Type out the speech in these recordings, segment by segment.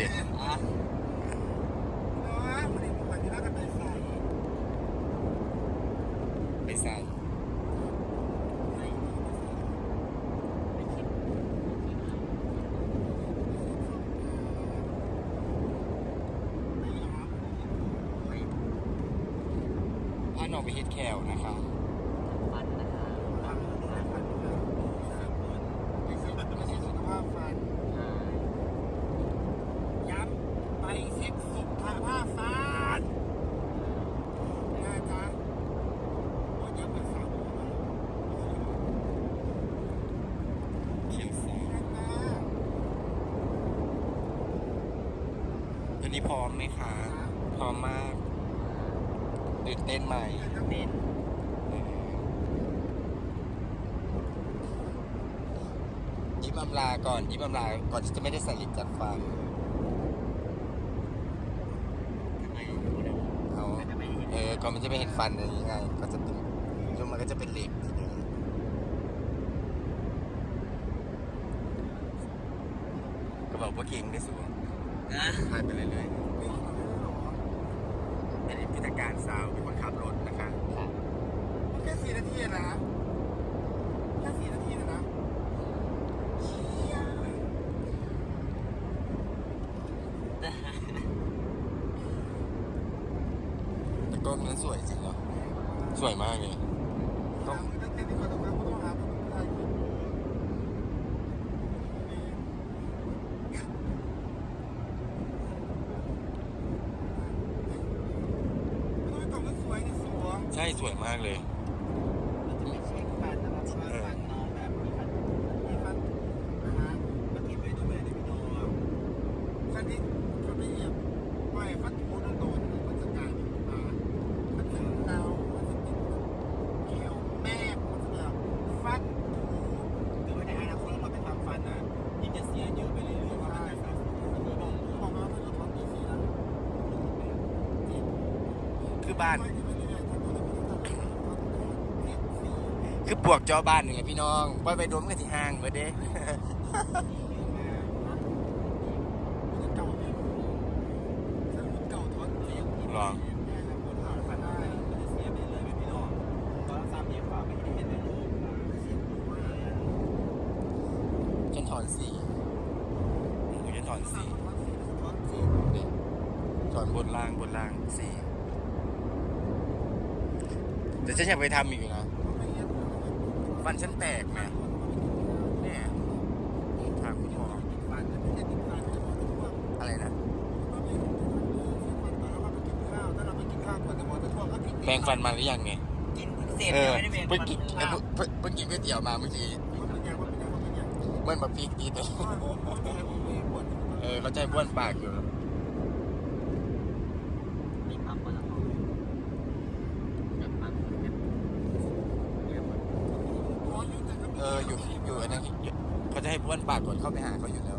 เด็ดอะเนาะมันนี่มันที่น่ากันไปใส่ไปใส่พาน้องไปเฮ็ดแคลนะคะ ฟันนะคะ ไม่ใช่ไม่ใช่สุขภาพฟัน อ่า ย้ำไปเช็ค สุขภาพฟันนะจ๊ะว่าย้ำไปสามโมงนะเขียวซ้ายนะวันนี้พร้อมไหมคะ พร้อมมากตื่นเต้นไหมเน้นยิ้มอำลาก่อนยิ้มอำลาก่อนที่จะไม่ได้ใส่ลิปจัดฟัน ทำไมรู้เลย เอา ทำไมเห็น เออ ก่อนมันจะไม่เห็นฟันอะไรยังไงก็จะเป็นยุ่มันก็จะเป็นเหล็กทีเดียวก็บอกว่าเก่งได้สูงนะพายไปเรื่อยๆเป็นพิธีการสาวเป็นคนขับรถนะคะแค่สี่นาทีนะแค่สี่นาทีนะนะเชี่ย แต่กล้องนั้นสวยจริงเหรอสวยมากเลยต้องตั้งแต่ที่ก่อนต้องมาต้องหาต้องถ่ายคลิปไม่ต้องต้องสวยนี่สวยใช่สวยมากเลย มันจะไม่เช็คฟันนะครับเพราะว่าฟันน้องแบบมีฟัน มีฟันนะฮะ เมื่อกี้ไปดูแม่ในวิดีโอ คันนี้เขาไม่เหยียบปล่อยฟันโผล่โดนๆมันจะกลายเป็นมามันถึงเรามันจะติดเขียวแม่มันจะแบบฟันโผล่ คือว่าในอนาคตเราไปทำฟันนะยิ่งจะเสียเยอะไปเรื่อยๆว่ามันจะสะสมมันก็ต้อง บอกว่ามันจะทนดีสินะ คือ บ้านไปที่ไม่ได้ทำอะไรไม่ได้ทำเจ็ดสี่คือปวกจอบ้านหนึ่งไงพี่น้องปล่อยไปดมกันที่ห้างเบิดเด้เก่าเลยถ้ามันเก่าทนเสียงหรอแม่ทำคนหาฟันได้มันจะเสียไปเรื่อยๆพี่น้องตอนสามเดือนกว่าไม่ได้เห็นเลยลูกเสียงดูมากฉันถอนสีฉันถอนสีทนสีทนสีนี่ถอนบนล่างบนล่างสี แต่ฉันอยากไปทำอีกอยู่นะฟันฉันแตกไหมเนี่ยถามคุณหมออะไรนะแปรงฟันมาหรือยังเนี่ยกินเสร็จเออไม่ได้เป็นเพิ่งกินลาบเพิ่งเพิ่งกินก๋วยเตี๋ยวมาเมื่อกี้เมื่อมาพริกตีแต่เออเขาใจบ้วนปากอยู่ มีปั๊มปะล่ะกับปั๊มกับ เอออยู่อยู่อันนั้นอยู่เขาจะ ให้บ้วนปากก่อนเข้าไปหาเขาอยู่แล้ว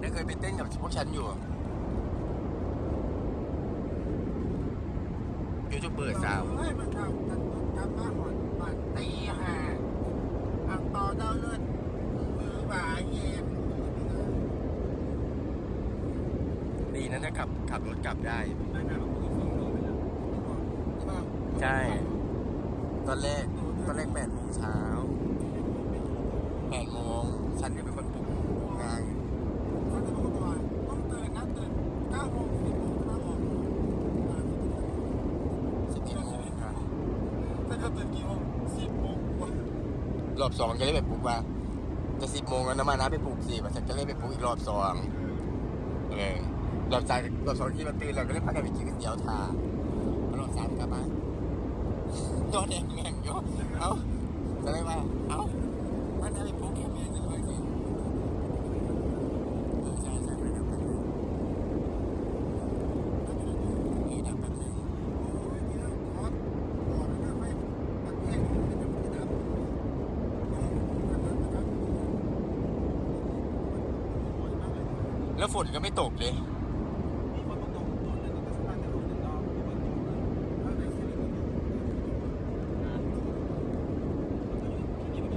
ได้เคยไปเต้นกับพวกฉันอยู่ยูทูบเบอร์สาว เฮ้ยมันทำกันทำมาหมดมาตีห่าอังต่อดาวเลือดมือบ่าเย็น ดีนะ ถ้าขับขับรถกลับได้ไม่น่ามาคุยสองรอบไปแล้วใช่ ตอนแรกตอนแรกแปดโมงเช้าแปดโมงฉันก็เป็นคนปลุกงานเขาจะบอกว่าต้องตื่นนะตื่นเก้าโมงสิบโมงห้าโมงสิบเอ็ดโมงครับแต่ก็ตื่นกี่โมงสิบโมงกว่ารอบสองก็เลยไปปลุกว่าจะสิบโมงแล้วนะมานะไปปลุกสี่ฉันก็เลยไปปลุกอีกรอบสองเออ รอบสามรอบสองที่เราตื่นเราก็เลยพากันไปกินก๋วยเตี๋ยวทารอบสามกลับมายอดแดงแม่งยเอ้าจะได้ว่าเอ้ามันจะไปปลุกแค่แม่จะเลยสิเออใช่ใช่ไปดับแป๊บนึงเออดับแป๊บนึงเแล้วฝนก็ไม่ตกเลย มีคนมาตรงตัวเลยก็สร้างแต่รูปหนึ่งรอบที่มันตรงเลย แล้วในซีรีส์ก็ดู ที่นี่มันแบบ แล้วอยู่ใ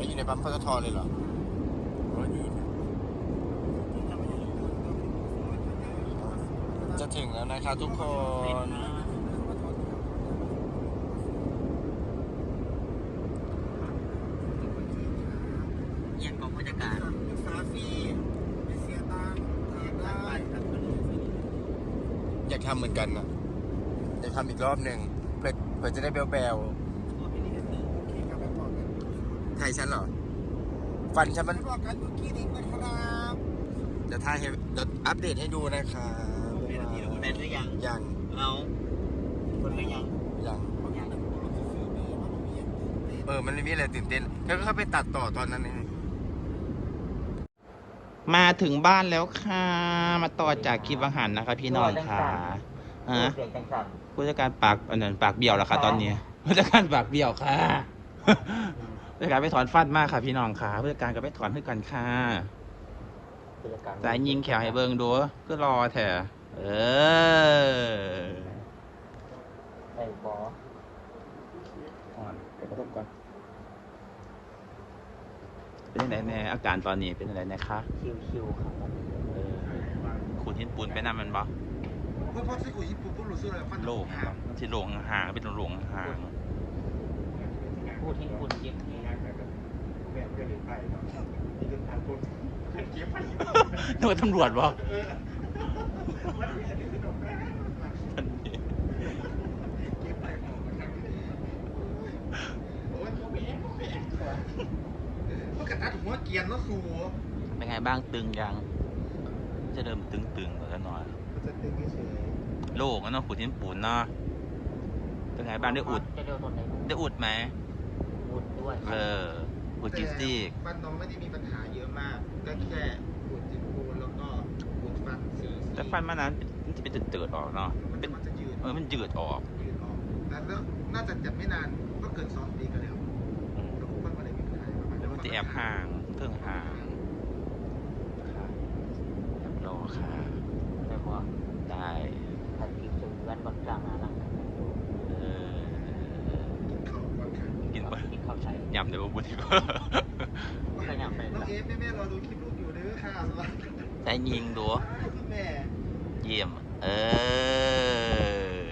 น ปั๊มปตทเลยเหรอโอ้ยดีนะจะถึงแล้วนะคะทุกคนยังกองผู้จัดการศึกษาฟรีไม่เสียตังค์เรียนได้อยากทำเหมือนกันนะอยากทำอีกรอบหนึ่งเพื่อเพื่อจะได้เบลเบลโอเคครับไปบอกกันไทยฉันเหรอ ฟันฉันไปมันบอกกันเมื่อกี้นี้นะครับเดี๋ยวถ่ายให้เดี๋ยวอัปเดตให้ดูนะคะเป็นหรือยังยังเอาคนหรือยังยังบางอย่างเนี่ยผมจะซื้อเบอร์ว่าผมมีอย่างอื่นเออมันไม่มีอะไรตื่นเต้นแค่ก็เข้าไปตัดต่อตอนนั้นเองมาถึงบ้านแล้วค่ะ มาต่อจากคลิปอาหารนะคะ พี่น้องค่ะฮะเสียงจังสั่นผู้จัดการปากอันนั้นปากเบี้ยวแล้วค่ะ ตอนนี้ผู้จัดการปากเบี้ยวค่ะ ผู้จัดการไปถอนฟันมากค่ะ พี่น้องค่ะผู้จัดการก็ไปถอนให้กันค่ะสายยิงแขวให้เบิ่งดูก็รอแถอะเออไอ้บออ่อนเดี๋ยวกระทบก่อนเป็นยังไงแน่อาการตอนนี้เป็นยังไงแน่คะคิวๆครับเออขูดหินปูนไปนั่นมันบ่ เพราะเพราะที่กูญี่ปุ่นพูดรู้สึกเลยฟันโล่งครับที่โล่งห่างๆเป็นโล่งห่างพู ดที่คุณเก็บนี่แบบเดินไปเนาะนี่คือการพูดเก็บไปๆนึกว่าตำรวจบ่เก็บไปของมันทำดีโอ้ยโมเมนโมเมนมันกระตัดหัวเกียนแล้วสูเป็นไงบ้างตึงยัง จะเริ่มตึงๆกว่ากันหน่อยมันจะตึงเฉยโล่งแล้วเนาะขูดหินปูนเนาะเป็นไงบ้างได้อุดจะเดินตรงไหนได้อุดไหมอุ ดด้วยเอออุดกิฟซี่บ้านน้องไม่ได้มีปัญหาเยอะมาก ก็แค่ปูดจิบปูนแล้วก็ปูดฟันสีแต่ฟันมันนั้นมันจะเป็นเตือดๆออกเนาะมันเป็นมันจะยืดเออมันยืดออกยืดออกแต่แล้วน่าจะจับไม่นานก็เกินสองปีกันแล้วอืมแล้วพวกมันไม่ได้มีปัญหาประมาณแล้วมันจะแอบห่างเพิ่งห่างค่ะรอค่ะแต่พอได้ถ้ากินจนแว่นบางกลางนะ เออ เขาก่อนค่ะ กิ นไปกินข้าวใส่ยำเดี๋ยวบุญดีกว่าก็ยังเป็นน้องเอฟแม่แม่รอดูคลิปลูกอยู่เด้อค่ะสวัสดีได้ยิงดูคุณแม่เยี่ยม เออ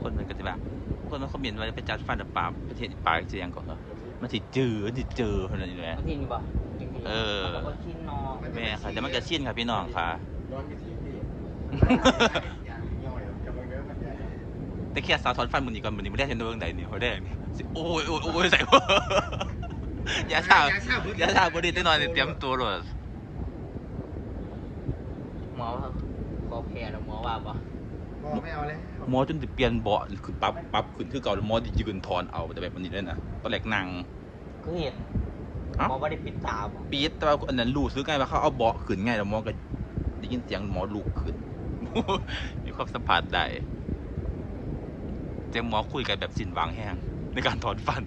คนมันก็จะแบบคนมันคอมเมนต์ว่าไปจัดฟันกับปากประเทศปากเสียงก่อนเหรอมันสิเจอมันสิเจอคนนั้นอยู่แหละบางทีนี่บ่เออก็ชินนอแม่ค่ะแต่มันก็ชินค่ะพี่น้องค่ะร้อนไปทีพี่ แต่แค่สาวถอนฟันมันนี่ก่อนมันนี่ไม่ได้เห็นตัวเรื่องใดนี่เขาได้นี่สิโอ้ยโอ้ยโอ้ยใส่หัวยาชายาชาบดีตัวหน่อยนี่เตรียมตัวเลยหมอขอแพ้แล้วหมอว่าบ่บอกไม่เอาแล้วหมอจนจะเปลี่ยนเบาะขึ้นปั๊บปั๊บขึ้นคือเก่าแล้วหมอจะยืนถอนเอาแต่แบบมันนี่เลยนะตอนแรกนั่งก็เห็นเอ้าหมอว่าได้ปิดตาบ่ปี๊ดแต่ว่าอันนั้นรู้ซื้อไงว่าเขาเอาเบาะขึ้นไงแล้วหมอก็ได้ยินเสียงหมอลูกขึ้นมีความสัมผัสได้ เจ้าหมอคุยกันแบบสิ้นหวังแห้งในการถอนฟัน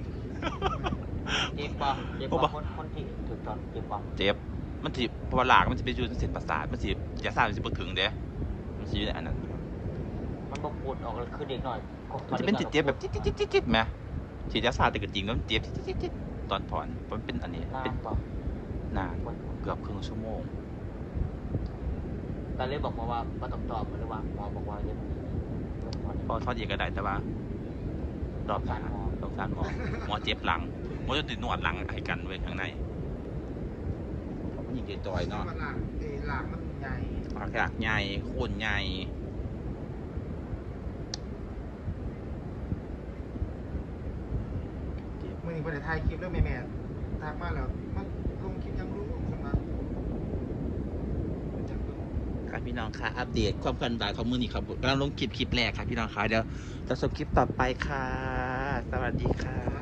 เจ็บบ่เจ็บโอ้บ่บ่คนคนที่ถูกตอนเจ็บบ่เจ็บ มันสิเพราะว่าหลากมันจะไปอยู่ในเส้นประสาทมันสิยาซ่ามันสิบ่ถึงเด้มันสิอยู่ในอันนั้น มันบ่ปวดออกเลยคือเด็กหน่อยมันจะเป็นเจ็บๆแบบจิ๊ดจิ๊ดจิ๊ดจิ๊ดไหมฉีดยาซ่าแต่ก็จริงแล้วมันเจ็บจิ๊ดจิ๊ดจิ๊ดตอนถอนเพราะมันเป็นอันนี้นาเป็นนบ่นานเกือบครึ่งชั่วโมง แต่เลยบอกหมอว่าบ่ต้องตอบหรือว่าหมอบอกว่าเดี๋ยวเดี๋ยวถอน พอทอดเองก็ได้แต่ว่ารอบหน้าต้องสารหมอหมอเจ็บหลังหมอจะติดนวดหลังให้กันไว้ข้างในมันยิงเกจอยเนาะมันหลังเอหลังมันใหญ่ปากหลักใหญ่โคนใหญ่มื่อนี้ประเทศไทยคลิปเรื่องแม่แม่ทักมาแล้วมันลงคลิปยังรู้สำหรับจังเบิ่ง ครับพี่น้องค่ะอัปเดตความเคลื่อนไหวของมือนี่ครับกำลังลงคลิปคลิปแรกครับพี่น้องค่ะเดี๋ยวจะส่งคลิปต่อไปค่ะ สวัสดีค่ะ